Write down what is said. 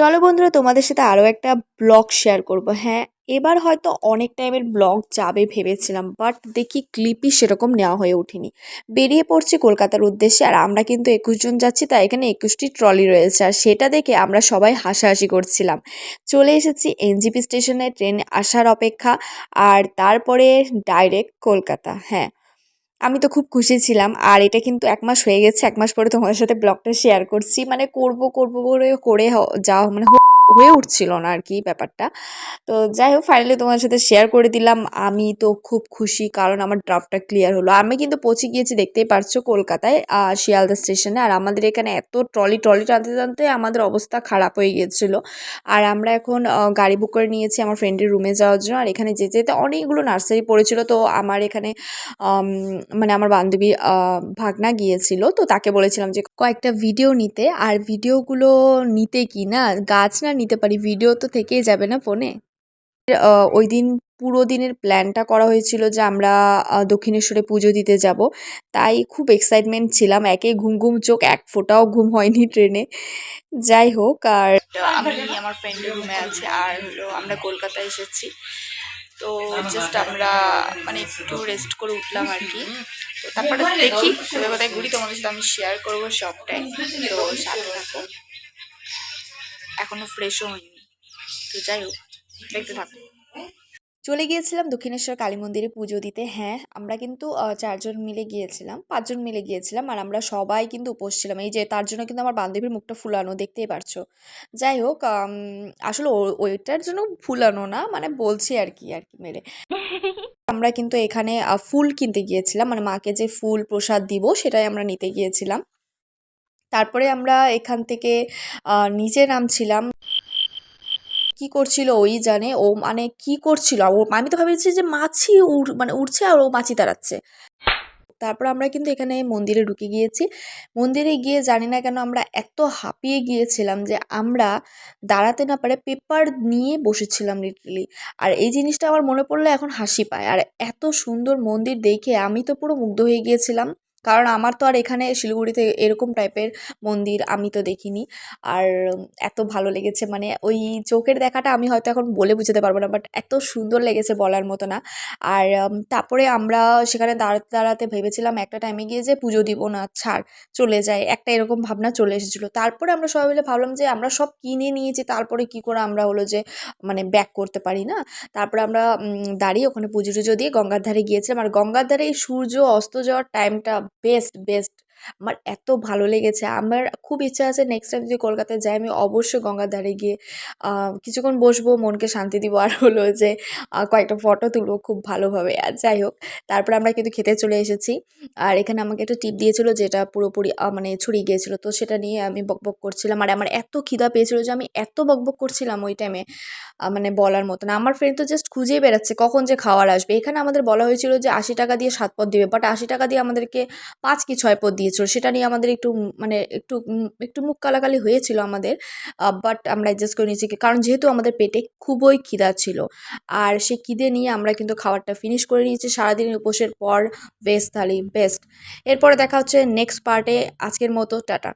চলো বন্ধুরা, তোমাদের সাথে আরও একটা ব্লগ শেয়ার করব। হ্যাঁ এবার হয়তো অনেক টাইমের ব্লগ যাবে ভেবেছিলাম বাট দেখি ক্লিপই সেরকম নেওয়া হয়ে ওঠেনি। বেরিয়ে পড়ছি কলকাতার উদ্দেশ্যে, আর আমরা কিন্তু একুশ জন যাচ্ছি, তাই এখানে একুশটি ট্রলি রয়েছে, আর সেটা দেখে আমরা সবাই হাসাহাসি করছিলাম। চলে এসেছি এনজিপি স্টেশনে ট্রেন আসার অপেক্ষা, আর তারপরে ডাইরেক্ট কলকাতা। হ্যাঁ আমি তো খুব খুশি ছিলাম। আর এটা কিন্তু এক মাস হয়ে গেছে। এক মাস পরে তোমাদের সাথে ব্লগটা শেয়ার করছি। মানে করব করব করে করে যাওয়া মানে হয়ে উঠছিল না আর কি ব্যাপারটা। তো যাই হোক ফাইনালি তোমার সাথে শেয়ার করে দিলাম। আমি তো খুব খুশি, কারণ আমার ড্রাফটটা ক্লিয়ার হলো। আমি কিন্তু পৌঁছে গিয়েছি, দেখতেই পারছ, কলকাতায় শিয়ালদা স্টেশনে আর আমাদের এখানে এত ট্রলি ট্রলি টানতে টানতে আমাদের অবস্থা খারাপ হয়ে গিয়েছিল। আর আমরা এখন গাড়ি বুক করে নিয়েছি আমার ফ্রেন্ডের রুমে যাওয়ার জন্য। আর এখানে যেতে যেতে অনেকগুলো নার্সারি পড়েছিল। তো আমার এখানে মানে আমার বান্ধবী ভাগনা গিয়েছিল। তো তাকে বলেছিলাম যে কয়েকটা ভিডিও নিতে। আর ভিডিওগুলো নিতে কি না? গাছ না নিতে পারি ভিডিও তো থেকেই যাবে না ফোনে ওই দিন, পুরো দিনের প্ল্যানটা করা হয়েছিল যে আমরা দক্ষিণেশ্বরে পুজো দিতে যাব। তাই খুব এক্সাইটমেন্ট ছিলাম, একে ঘুম ঘুম চোখ, এক ফোঁটাও ঘুম হয়নি ট্রেনে। যাই হোক, আর আমি, আমার ফ্রেন্ডের রুমে আছি। আর হলো, আমরা কলকাতায় এসেছি। তো জাস্ট আমরা মানে একটু রেস্ট করে উঠলাম আর কি। তো তারপরে দেখি কোথায় কোথায় ঘুরি তোমাদের সাথে আমি শেয়ার করব সবটাই। তো সাথে থাকো। এখনও ফ্রেশও হয়নি। তো যাই হোক দেখতে থাকো। চলে গিয়েছিলাম দক্ষিণেশ্বর কালী মন্দিরে পুজো দিতে। হ্যাঁ আমরা কিন্তু চারজন মিলে গিয়েছিলাম পাঁচজন মিলে গিয়েছিলাম আর আমরা সবাই কিন্তু উপোস ছিলাম। এই যে তার জন্য কিন্তু আমার বান্ধবীর মুখটা ফুলানো দেখতেই পারছ। যাই হোক আসলে ওইটার জন্য ফুলানো না মানে বলছি আর কি আর কি মেরে। আমরা কিন্তু এখানে ফুল কিনতে গিয়েছিলাম মানে মাকে যে ফুল প্রসাদ দিব সেটাই আমরা নিতে গিয়েছিলাম। তারপরে আমরা এখান থেকে নিচে নামছিলাম। কি করছিল ওই জানে, ও মানে কি করছিল? ও, আমি তো ভেবেছি যে মাছি উড় মানে উড়ছে আর ও মাছি তাড়াচ্ছে। তারপর আমরা কিন্তু এখানে মন্দিরে ঢুকে গিয়েছি। মন্দিরে গিয়ে জানি না কেন আমরা এত হাঁপিয়ে গিয়েছিলাম যে আমরা দাঁড়াতে না পারে পেপার নিয়ে বসেছিলাম লিটারালি আর এই জিনিসটা আমার মনে পড়লে এখন হাসি পায়। আর এত সুন্দর মন্দির দেখে আমি তো পুরো মুগ্ধ হয়ে গিয়েছিলাম। কারণ আমার তো আর এখানে শিলিগুড়িতে এরকম টাইপের মন্দির আমি তো দেখিনি। আর এত ভালো লেগেছে মানে ওই চোখের দেখাটা আমি হয়তো এখন বলে বুঝতে পারব না বাট এত সুন্দর লেগেছে বলার মতো না। আর তারপরে আমরা সেখানে দাঁড়াতে দাঁড়াতে ভেবেছিলাম একটা টাইমে গিয়ে যে পুজো দিব না, ছাড়, চলে যায়, একটা এরকম ভাবনা চলে এসেছিল। তারপরে আমরা সবাই মিলে ভাবলাম যে আমরা সব কিনে নিয়েছি, তারপরে কি করে আমরা হলো যে মানে ব্যাক করতে পারি না? তারপরে আমরা দাঁড়িয়ে ওখানে পুজো টুজো দিয়ে গঙ্গার ধারে গিয়েছিলাম। আর গঙ্গার ধারে এই সূর্য অস্ত যাওয়ার টাইমটা বেস্ট বেস্ট আমার এত ভালো লেগেছে। আমার খুব ইচ্ছা আছে নেক্সট টাইম যদি কলকাতায় যাই, আমি অবশ্যই গঙ্গার ধারে গিয়ে কিছুক্ষণ বসবো, মনকে শান্তি দিব। আর হলো যে কয়েকটা ফটো তুলবো খুব ভালোভাবে। আর যাই হোক, তারপরে আমরা কিন্তু খেতে চলে এসেছি। আর এখানে আমাকে একটা টিপ দিয়েছিল যেটা পুরোপুরি মানে ছড়িয়ে গিয়েছিল। তো সেটা নিয়ে আমি বকবক করছিলাম। আর আমার এত খিদা পেয়েছিল যে, আমি এত বকবক করছিলাম ওই টাইমে মানে বলার মতো না আমার ফ্রেন্ড তো জাস্ট খুঁজেই বেড়াচ্ছে কখন যে খাওয়ার আসবে। এখানে আমাদের বলা হয়েছিল যে, আশি টাকা দিয়ে সাত পদ দিবে। বাট আশি টাকা দিয়ে আমাদেরকে পাঁচ কি ছয় পদ দিয়েছিল, সেটা নিয়ে আমাদের একটু মানে একটু একটু মুখ কালাকালি হয়েছিল আমাদের। বাট আমরা অ্যাডজাস্ট করে নিয়েছি, কারণ যেহেতু আমাদের পেটে খুবই খিদা ছিল, আর সেই খিদে নিয়ে আমরা কিন্তু খাবারটা ফিনিশ করে নিয়েছি সারাদিনের উপোসের পর বেস্ট থালি বেস্ট এরপরে দেখা হচ্ছে নেক্সট পার্টে আজকের মতো, টাটা।